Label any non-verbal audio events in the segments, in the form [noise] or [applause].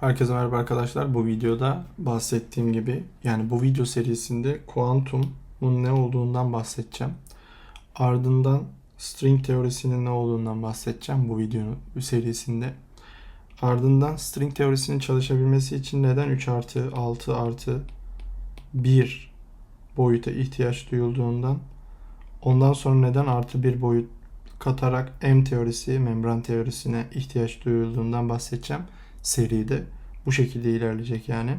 Herkese merhaba arkadaşlar. Bu videoda bahsettiğim gibi yani bu video serisinde kuantumun ne olduğundan bahsedeceğim. Ardından string teorisinin ne olduğundan bahsedeceğim bu videonun serisinde. Ardından string teorisinin çalışabilmesi için neden 3 artı 6 artı 1 boyuta ihtiyaç duyulduğundan ondan sonra neden artı 1 boyut katarak M teorisi, membran teorisine ihtiyaç duyulduğundan bahsedeceğim seride. Bu şekilde ilerleyecek yani.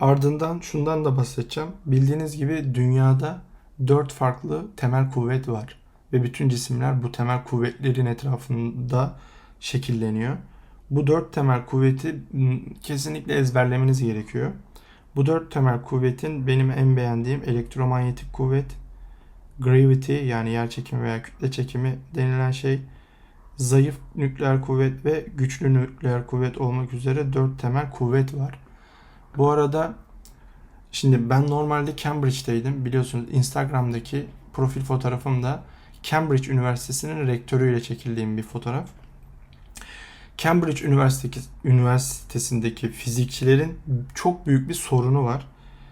Ardından şundan da bahsedeceğim. Bildiğiniz gibi dünyada dört farklı temel kuvvet var. Ve bütün cisimler bu temel kuvvetlerin etrafında şekilleniyor. Bu dört temel kuvveti m, kesinlikle ezberlemeniz gerekiyor. Bu dört temel kuvvetin benim en beğendiğim elektromanyetik kuvvet, gravity yani yer çekimi veya kütle çekimi denilen şey, zayıf nükleer kuvvet ve güçlü nükleer kuvvet olmak üzere dört temel kuvvet var. Bu arada şimdi ben normalde Cambridge'deydim. Biliyorsunuz Instagram'daki profil fotoğrafım da Cambridge Üniversitesi'nin rektörüyle çekildiğim bir fotoğraf. Cambridge Üniversitesi, Üniversitesi'ndeki fizikçilerin çok büyük bir sorunu var.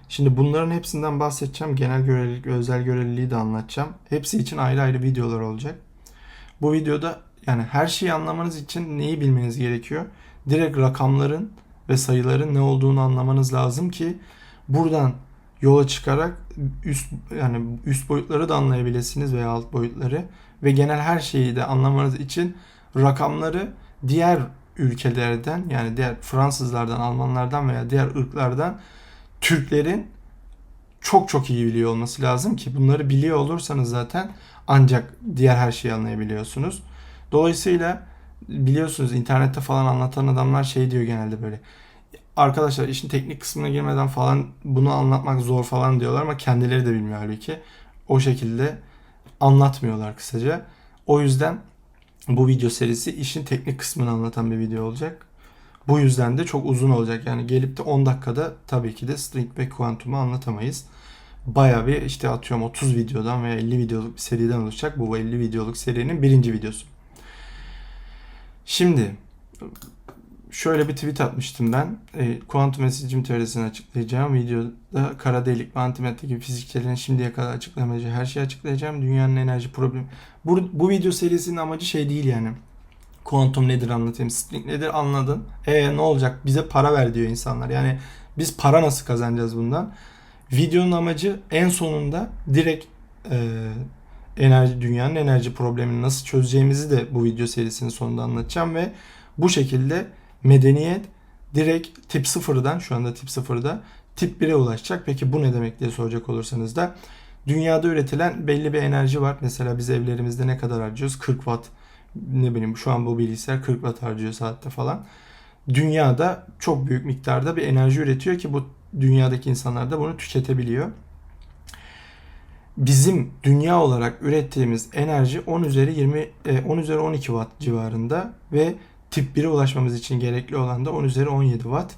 Şimdi bunların hepsinden bahsedeceğim. Genel görelilik özel göreliliği de anlatacağım. Hepsi için ayrı ayrı videolar olacak. Bu videoda yani her şeyi anlamanız için neyi bilmeniz gerekiyor? Direkt rakamların ve sayıların ne olduğunu anlamanız lazım ki buradan yola çıkarak üst yani üst boyutları da anlayabilirsiniz veya alt boyutları ve genel her şeyi de anlamanız için rakamları diğer ülkelerden yani diğer Fransızlardan, Almanlardan veya diğer ırklardan Türklerin çok çok iyi biliyor olması lazım ki bunları biliyor olursanız zaten ancak diğer her şeyi anlayabiliyorsunuz. Dolayısıyla biliyorsunuz internette falan anlatan adamlar şey diyor genelde böyle. Arkadaşlar işin teknik kısmına girmeden falan bunu anlatmak zor falan diyorlar ama kendileri de bilmiyor halbuki. O şekilde anlatmıyorlar kısaca. O yüzden bu video serisi işin teknik kısmını anlatan bir video olacak. Bu yüzden de çok uzun olacak. Yani gelip de 10 dakikada tabii ki de string ve kuantumu anlatamayız. Bayağı bir işte atıyorum 30 videodan veya 50 videoluk bir seriden oluşacak. Bu 50 videoluk serinin birinci videosu. Şimdi şöyle bir tweet atmıştım ben. E, kuantum sicim teorisini açıklayacağım. Videoda kara delik ve antimatter gibi fizikçilerin şimdiye kadar açıklamayacağı her şeyi açıklayacağım. Dünyanın enerji problemi. Bu, bu video serisinin amacı şey değil yani. Kuantum nedir anlatayım, string nedir anladın. E ne olacak? Bize para ver diyor insanlar. Yani biz para nasıl kazanacağız bundan? Videonun amacı en sonunda direkt e, enerji dünyanın enerji problemini nasıl çözeceğimizi de bu video serisinin sonunda anlatacağım ve bu şekilde medeniyet direkt tip 0'dan şu anda tip 0'da tip 1'e ulaşacak. Peki bu ne demek diye soracak olursanız da dünyada üretilen belli bir enerji var. Mesela biz evlerimizde ne kadar harcıyoruz? 40 watt. Ne bileyim şu an bu bilgisayar 40 watt harcıyor saatte falan. Dünyada çok büyük miktarda bir enerji üretiyor ki bu dünyadaki insanlar da bunu tüketebiliyor bizim dünya olarak ürettiğimiz enerji 10 üzeri 20 10 üzeri 12 watt civarında ve tip 1'e ulaşmamız için gerekli olan da 10 üzeri 17 watt.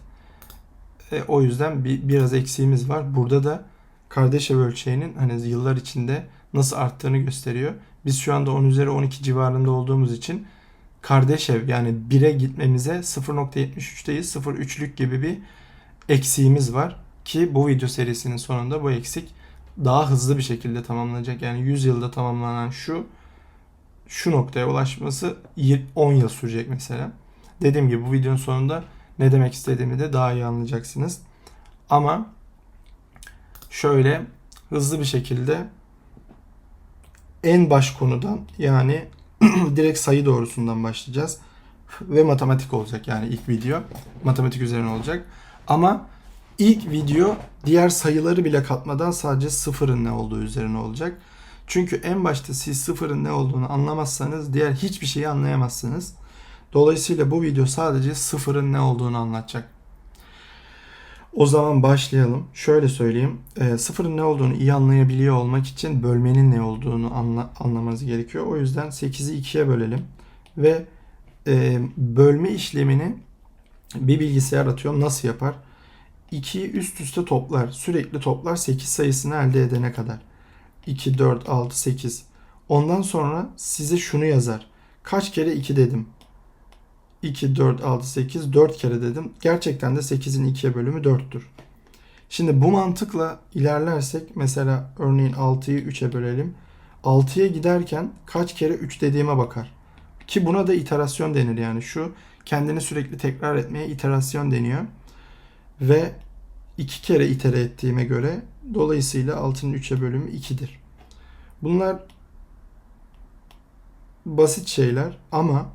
E, o yüzden bir, biraz eksiğimiz var. Burada da kardeş ev ölçeğinin hani yıllar içinde nasıl arttığını gösteriyor. Biz şu anda 10 üzeri 12 civarında olduğumuz için kardeş ev yani 1'e gitmemize 0.73'teyiz. 0.3'lük gibi bir eksiğimiz var ki bu video serisinin sonunda bu eksik daha hızlı bir şekilde tamamlanacak. Yani 100 yılda tamamlanan şu şu noktaya ulaşması 10 yıl sürecek mesela. Dediğim gibi bu videonun sonunda ne demek istediğimi de daha iyi anlayacaksınız. Ama şöyle hızlı bir şekilde en baş konudan yani [clears throat] direkt sayı doğrusundan başlayacağız. Ve matematik olacak yani ilk video. Matematik üzerine olacak. Ama İlk video diğer sayıları bile katmadan sadece sıfırın ne olduğu üzerine olacak. Çünkü en başta siz sıfırın ne olduğunu anlamazsanız diğer hiçbir şeyi anlayamazsınız. Dolayısıyla bu video sadece sıfırın ne olduğunu anlatacak. O zaman başlayalım. Şöyle söyleyeyim. E, sıfırın ne olduğunu iyi anlayabiliyor olmak için bölmenin ne olduğunu anla, anlamanız gerekiyor. O yüzden 8'i 2'ye bölelim. Ve e, bölme işlemini bir bilgisayar atıyorum nasıl yapar? 2'yi üst üste toplar. Sürekli toplar 8 sayısını elde edene kadar. 2, 4, 6, 8. Ondan sonra size şunu yazar. Kaç kere 2 dedim? 2, 4, 6, 8, 4 kere dedim. Gerçekten de 8'in 2'ye bölümü 4'tür. Şimdi bu mantıkla ilerlersek mesela örneğin 6'yı 3'e bölelim. 6'ya giderken kaç kere 3 dediğime bakar. Ki buna da iterasyon denir yani şu kendini sürekli tekrar etmeye iterasyon deniyor. Ve 2 kere itere ettiğime göre dolayısıyla 6'nın 3'e bölümü 2'dir. Bunlar basit şeyler ama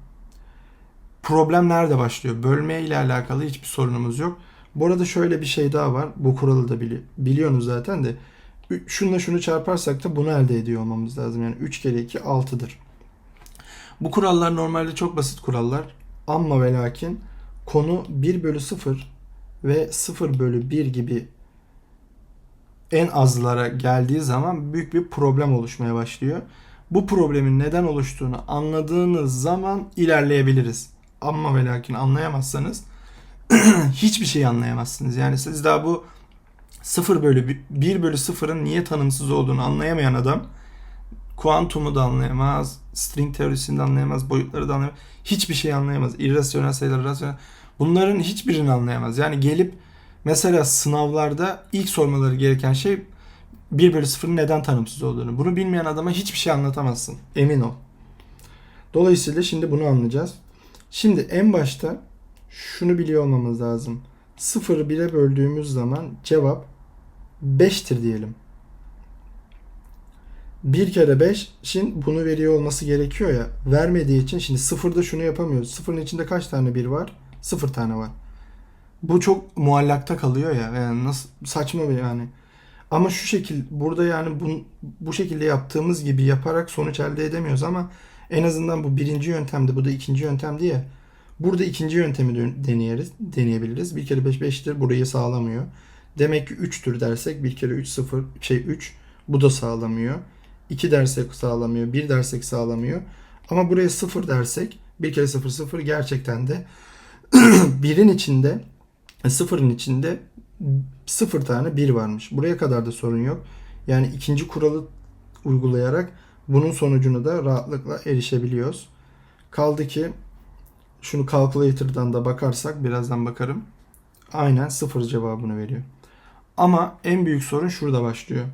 problem nerede başlıyor? Bölmeye ile alakalı hiçbir sorunumuz yok. Bu arada şöyle bir şey daha var. Bu kuralı da bili biliyorsunuz zaten de. Şununla şunu çarparsak da bunu elde ediyor olmamız lazım. Yani 3 kere 2 6'dır. Bu kurallar normalde çok basit kurallar. Ama ve lakin konu 1 bölü 0 ve 0 bölü 1 gibi en azlara geldiği zaman büyük bir problem oluşmaya başlıyor. Bu problemin neden oluştuğunu anladığınız zaman ilerleyebiliriz. Ama ve lakin anlayamazsanız [clears throat] hiçbir şey anlayamazsınız. Yani siz daha bu 0 bölü 1 bölü 0'ın niye tanımsız olduğunu anlayamayan adam kuantumu da anlayamaz, string teorisini de anlayamaz, boyutları da anlayamaz. Hiçbir şey anlayamaz. İrrasyonel sayılar, rasyonel. Bunların hiçbirini anlayamaz. Yani gelip mesela sınavlarda ilk sormaları gereken şey 1 bölü 0'ın neden tanımsız olduğunu. Bunu bilmeyen adama hiçbir şey anlatamazsın. Emin ol. Dolayısıyla şimdi bunu anlayacağız. Şimdi en başta şunu biliyor olmamız lazım. 0'ı 1'e böldüğümüz zaman cevap 5'tir diyelim. 1 kere 5 için bunu veriyor olması gerekiyor ya. Vermediği için şimdi sıfırda şunu yapamıyoruz. Sıfırın içinde kaç tane 1 var? 0 tane var. Bu çok muallakta kalıyor ya. Yani nasıl saçma bir yani. Ama şu şekil burada yani bu, bu şekilde yaptığımız gibi yaparak sonuç elde edemiyoruz ama en azından bu birinci yöntemde bu da ikinci yöntemdi ya. Burada ikinci yöntemi deneyeriz, deneyebiliriz. Bir kere 5 5'tir burayı sağlamıyor. Demek ki 3'tür dersek bir kere 3 0 şey 3 bu da sağlamıyor. 2 dersek sağlamıyor. 1 dersek sağlamıyor. Ama buraya 0 dersek bir kere 0 0 gerçekten de [clears throat] birin içinde sıfırın içinde sıfır tane bir varmış. Buraya kadar da sorun yok. Yani ikinci kuralı uygulayarak bunun sonucunu da rahatlıkla erişebiliyoruz. Kaldı ki şunu calculator'dan da bakarsak birazdan bakarım. Aynen sıfır cevabını veriyor. Ama en büyük sorun şurada başlıyor.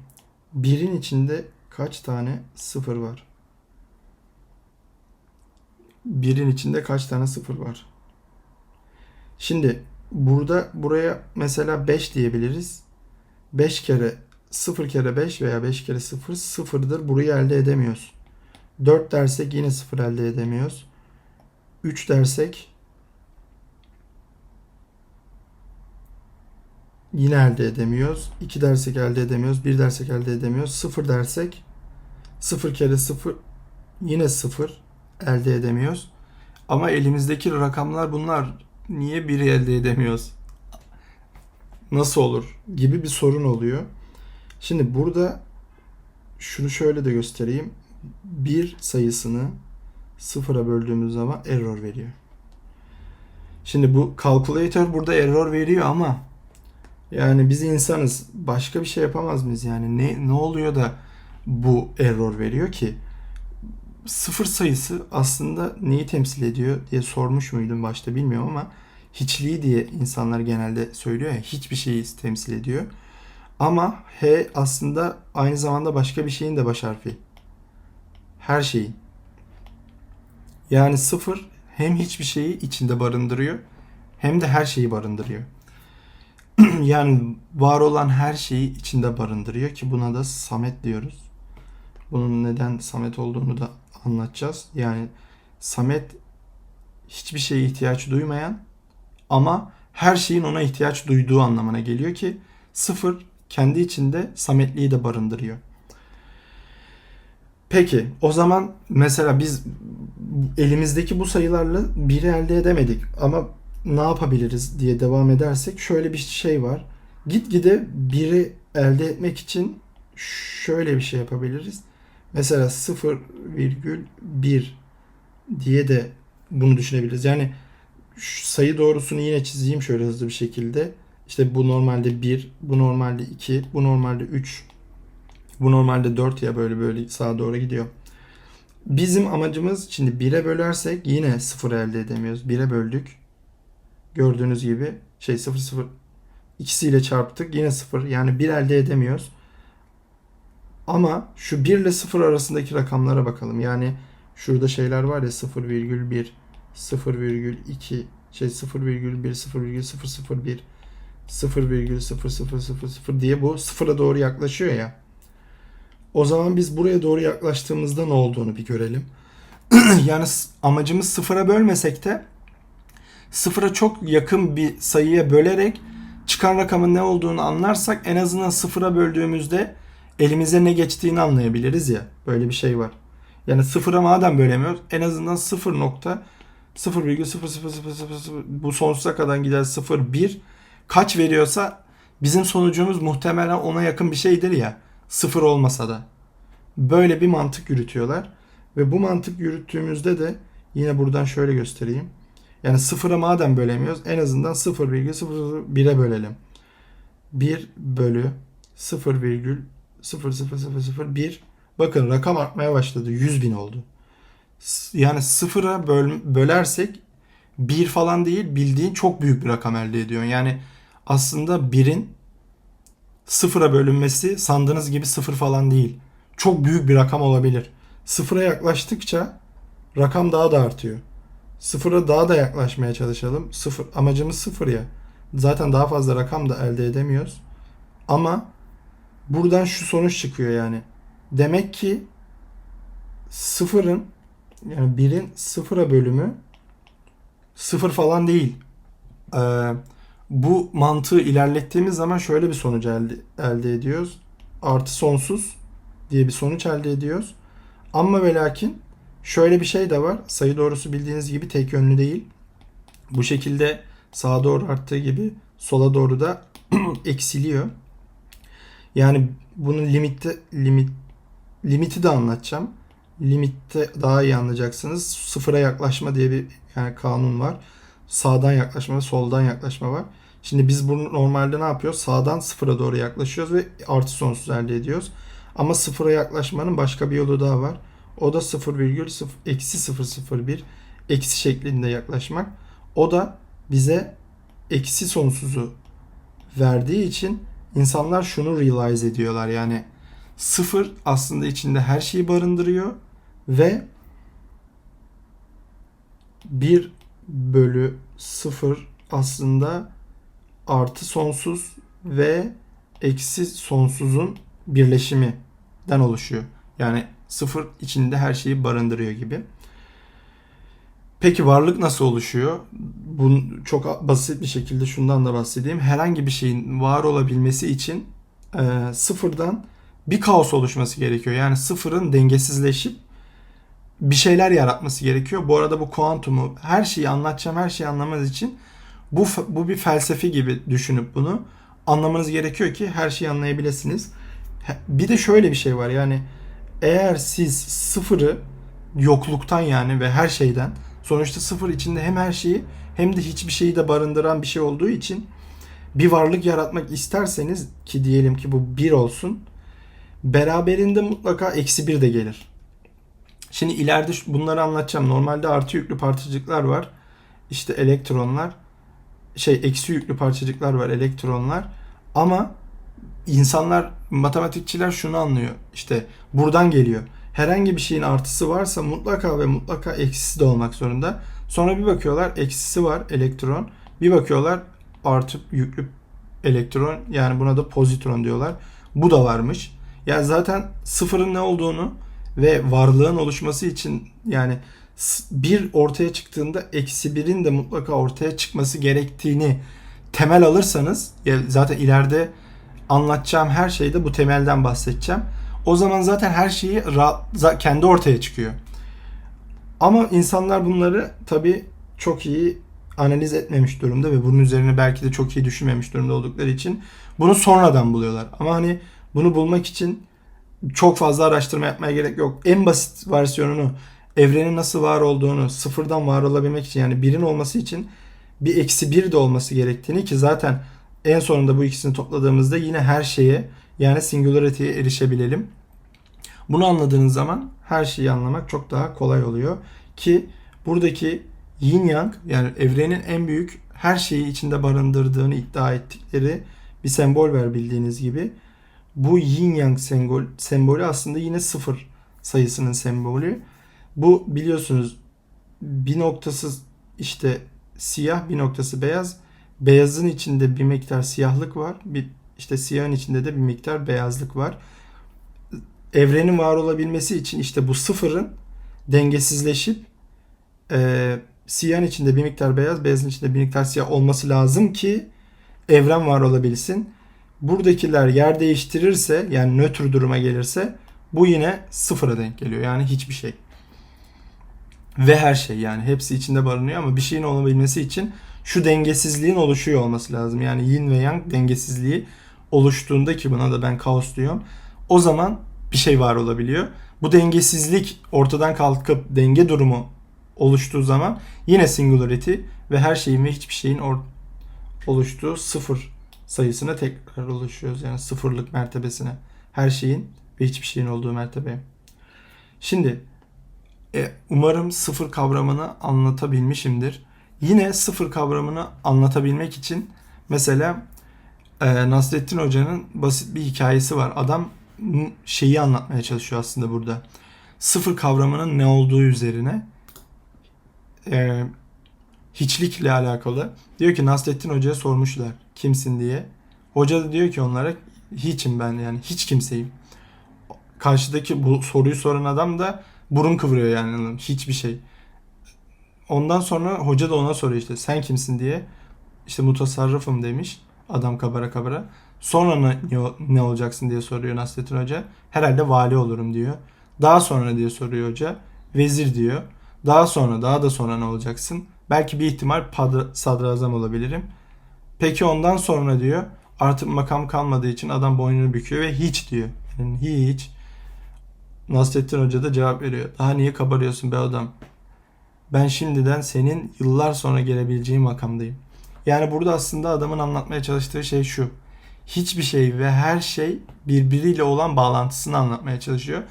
Birin içinde kaç tane sıfır var? Birin içinde kaç tane sıfır var? Şimdi burada buraya mesela 5 diyebiliriz. 5 kere 0 kere 5 veya 5 kere 0 sıfırdır. Burayı elde edemiyoruz. 4 dersek yine 0 elde edemiyoruz. 3 dersek yine elde edemiyoruz. 2 dersek elde edemiyoruz. 1 dersek elde edemiyoruz. 0 dersek 0 kere 0 yine 0 elde edemiyoruz. Ama elimizdeki rakamlar bunlar. Niye biri elde edemiyoruz? Nasıl olur? Gibi bir sorun oluyor. Şimdi burada şunu şöyle de göstereyim. Bir sayısını sıfıra böldüğümüz zaman error veriyor. Şimdi bu calculator burada error veriyor ama yani biz insanız. Başka bir şey yapamaz mıyız yani? Ne ne oluyor da bu error veriyor ki? Sıfır sayısı aslında neyi temsil ediyor diye sormuş muydum başta bilmiyorum ama hiçliği diye insanlar genelde söylüyor ya hiçbir şeyi temsil ediyor. Ama H aslında aynı zamanda başka bir şeyin de baş harfi. Her şeyin. Yani sıfır hem hiçbir şeyi içinde barındırıyor hem de her şeyi barındırıyor. [clears throat] yani var olan her şeyi içinde barındırıyor ki buna da samet diyoruz. Bunun neden samet olduğunu da anlatacağız. Yani samet hiçbir şeye ihtiyaç duymayan ama her şeyin ona ihtiyaç duyduğu anlamına geliyor ki sıfır kendi içinde sametliği de barındırıyor. Peki o zaman mesela biz elimizdeki bu sayılarla biri elde edemedik ama ne yapabiliriz diye devam edersek şöyle bir şey var. Gitgide biri elde etmek için şöyle bir şey yapabiliriz. Mesela 0,1 diye de bunu düşünebiliriz. Yani sayı doğrusunu yine çizeyim şöyle hızlı bir şekilde. İşte bu normalde 1, bu normalde 2, bu normalde 3, bu normalde 4 ya böyle böyle sağa doğru gidiyor. Bizim amacımız şimdi 1'e bölersek yine 0 elde edemiyoruz. 1'e böldük. Gördüğünüz gibi şey 0 0 ikisiyle çarptık yine 0 yani 1 elde edemiyoruz. Ama şu 1 ile 0 arasındaki rakamlara bakalım. Yani şurada şeyler var ya 0,1 0,2 şey 0,1 0,001 0,0000 diye bu sıfıra doğru yaklaşıyor ya. O zaman biz buraya doğru yaklaştığımızda ne olduğunu bir görelim. [clears throat] yani amacımız sıfıra bölmesek de sıfıra çok yakın bir sayıya bölerek çıkan rakamın ne olduğunu anlarsak en azından sıfıra böldüğümüzde elimize ne geçtiğini anlayabiliriz ya. Böyle bir şey var. Yani sıfıra madem bölemiyoruz en azından 0 nokta 0,0000 bu sonsuza kadar gider 0,1 kaç veriyorsa bizim sonucumuz muhtemelen ona yakın bir şeydir ya. Sıfır olmasa da. Böyle bir mantık yürütüyorlar. Ve bu mantık yürüttüğümüzde de yine buradan şöyle göstereyim. Yani sıfıra madem bölemiyoruz en azından 0,001'e bölelim. 1 bölü 0,00001 Bakın rakam artmaya başladı. 100 bin oldu. Yani sıfıra böl bölersek bir falan değil bildiğin çok büyük bir rakam elde ediyorsun. Yani aslında birin sıfıra bölünmesi sandığınız gibi sıfır falan değil. Çok büyük bir rakam olabilir. Sıfıra yaklaştıkça rakam daha da artıyor. Sıfıra daha da yaklaşmaya çalışalım. Sıfır, amacımız sıfır ya. Zaten daha fazla rakam da elde edemiyoruz. Ama buradan şu sonuç çıkıyor yani. Demek ki sıfırın yani birin sıfıra bölümü sıfır falan değil. Ee, bu mantığı ilerlettiğimiz zaman şöyle bir sonuç elde, elde ediyoruz. Artı sonsuz diye bir sonuç elde ediyoruz. Ama ve lakin şöyle bir şey de var. Sayı doğrusu bildiğiniz gibi tek yönlü değil. Bu şekilde sağa doğru arttığı gibi sola doğru da [clears throat] eksiliyor. Yani bunun limitte limit limiti de anlatacağım. Limitte daha iyi anlayacaksınız. Sıfıra yaklaşma diye bir yani kanun var. Sağdan yaklaşma ve soldan yaklaşma var. Şimdi biz bunu normalde ne yapıyoruz? Sağdan sıfıra doğru yaklaşıyoruz ve artı sonsuz elde ediyoruz. Ama sıfıra yaklaşmanın başka bir yolu daha var. O da 0,0 eksi 001 eksi şeklinde yaklaşmak. O da bize eksi sonsuzu verdiği için insanlar şunu realize ediyorlar. Yani sıfır aslında içinde her şeyi barındırıyor ve 1 bölü 0 aslında artı sonsuz ve eksi sonsuzun birleşiminden oluşuyor. Yani sıfır içinde her şeyi barındırıyor gibi. Peki varlık nasıl oluşuyor? Bu çok basit bir şekilde şundan da bahsedeyim. Herhangi bir şeyin var olabilmesi için e, sıfırdan bir kaos oluşması gerekiyor. Yani sıfırın dengesizleşip bir şeyler yaratması gerekiyor. Bu arada bu kuantumu her şeyi anlatacağım, her şeyi anlamanız için bu bu bir felsefe gibi düşünüp bunu anlamanız gerekiyor ki her şeyi anlayabilirsiniz. Bir de şöyle bir şey var. Yani eğer siz sıfırı yokluktan yani ve her şeyden sonuçta sıfır içinde hem her şeyi hem de hiçbir şeyi de barındıran bir şey olduğu için bir varlık yaratmak isterseniz ki diyelim ki bu bir olsun beraberinde mutlaka eksi bir de gelir. Şimdi ileride bunları anlatacağım. Normalde artı yüklü parçacıklar var. İşte elektronlar. Şey eksi yüklü parçacıklar var elektronlar. Ama insanlar matematikçiler şunu anlıyor. İşte buradan geliyor. Herhangi bir şeyin artısı varsa mutlaka ve mutlaka eksisi de olmak zorunda. Sonra bir bakıyorlar eksisi var elektron. Bir bakıyorlar artı yüklü elektron yani buna da pozitron diyorlar. Bu da varmış. Yani zaten sıfırın ne olduğunu ve varlığın oluşması için yani bir ortaya çıktığında eksi birin de mutlaka ortaya çıkması gerektiğini temel alırsanız zaten ileride anlatacağım her şeyde bu temelden bahsedeceğim. O zaman zaten her şeyi rahat, kendi ortaya çıkıyor. Ama insanlar bunları tabii çok iyi analiz etmemiş durumda ve bunun üzerine belki de çok iyi düşünmemiş durumda oldukları için bunu sonradan buluyorlar. Ama hani bunu bulmak için çok fazla araştırma yapmaya gerek yok. En basit versiyonunu evrenin nasıl var olduğunu sıfırdan var olabilmek için yani birin olması için bir eksi bir de olması gerektiğini ki zaten en sonunda bu ikisini topladığımızda yine her şeye yani singularity'ye erişebilelim. Bunu anladığınız zaman her şeyi anlamak çok daha kolay oluyor. Ki buradaki yin yang yani evrenin en büyük her şeyi içinde barındırdığını iddia ettikleri bir sembol ver bildiğiniz gibi. Bu yin yang sembol, sembolü aslında yine sıfır sayısının sembolü. Bu biliyorsunuz bir noktası işte siyah bir noktası beyaz. Beyazın içinde bir miktar siyahlık var. Bir işte siyahın içinde de bir miktar beyazlık var. Evrenin var olabilmesi için işte bu sıfırın dengesizleşip e, siyahın içinde bir miktar beyaz, beyazın içinde bir miktar siyah olması lazım ki evren var olabilsin. Buradakiler yer değiştirirse yani nötr duruma gelirse bu yine sıfıra denk geliyor. Yani hiçbir şey. Ve her şey yani hepsi içinde barınıyor ama bir şeyin olabilmesi için şu dengesizliğin oluşuyor olması lazım. Yani yin ve yang dengesizliği oluştuğunda ki buna da ben kaos diyorum. O zaman bir şey var olabiliyor. Bu dengesizlik ortadan kalkıp denge durumu oluştuğu zaman yine singularity ve her şeyin ve hiçbir şeyin or- oluştuğu sıfır sayısına tekrar ulaşıyoruz. Yani sıfırlık mertebesine. Her şeyin ve hiçbir şeyin olduğu mertebeye. Şimdi e, umarım sıfır kavramını anlatabilmişimdir. Yine sıfır kavramını anlatabilmek için mesela e, Nasrettin Hoca'nın basit bir hikayesi var. Adam şeyi anlatmaya çalışıyor aslında burada. Sıfır kavramının ne olduğu üzerine e, hiçlikle alakalı. Diyor ki Nasrettin Hoca'ya sormuşlar kimsin diye. Hoca da diyor ki onlara hiçim ben yani hiç kimseyim. Karşıdaki bu soruyu soran adam da burun kıvırıyor yani hiçbir şey. Ondan sonra hoca da ona soruyor işte sen kimsin diye. İşte mutasarrıfım demiş adam kabara kabara. Sonra ne, ne olacaksın diye soruyor Nasrettin Hoca. Herhalde vali olurum diyor. Daha sonra diye soruyor hoca. Vezir diyor. Daha sonra daha da sonra ne olacaksın? Belki bir ihtimal padra, sadrazam olabilirim. Peki ondan sonra diyor artık makam kalmadığı için adam boynunu büküyor ve hiç diyor. Yani hiç. Nasrettin Hoca da cevap veriyor. Daha niye kabarıyorsun be adam? Ben şimdiden senin yıllar sonra gelebileceğin makamdayım. Yani burada aslında adamın anlatmaya çalıştığı şey şu. Hiçbir şey ve her şey birbiriyle olan bağlantısını anlatmaya çalışıyor.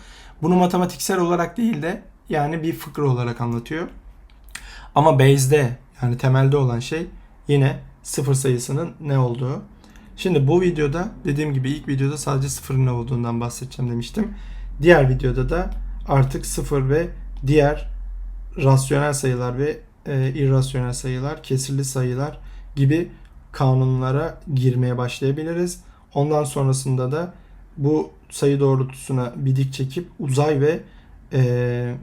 Bunu matematiksel olarak değil de yani bir fıkra olarak anlatıyor. Ama base'de yani temelde olan şey yine sıfır sayısının ne olduğu. Şimdi bu videoda dediğim gibi ilk videoda sadece sıfırın ne olduğundan bahsedeceğim demiştim. Diğer videoda da artık sıfır ve diğer rasyonel sayılar ve e, irrasyonel sayılar, kesirli sayılar gibi kanunlara girmeye başlayabiliriz. Ondan sonrasında da bu sayı doğrultusuna bir dik çekip uzay ve e,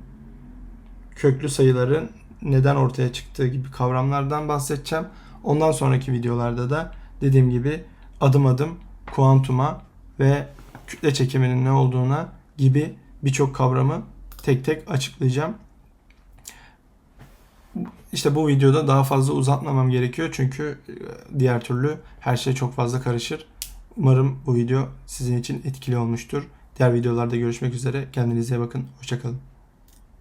köklü sayıların neden ortaya çıktığı gibi kavramlardan bahsedeceğim. Ondan sonraki videolarda da dediğim gibi adım adım kuantuma ve kütle çekiminin ne olduğuna gibi birçok kavramı tek tek açıklayacağım. İşte bu videoda daha fazla uzatmamam gerekiyor çünkü e, diğer türlü her şey çok fazla karışır. Umarım bu video sizin için etkili olmuştur. Diğer videolarda görüşmek üzere. Kendinize bakın. Hoşçakalın.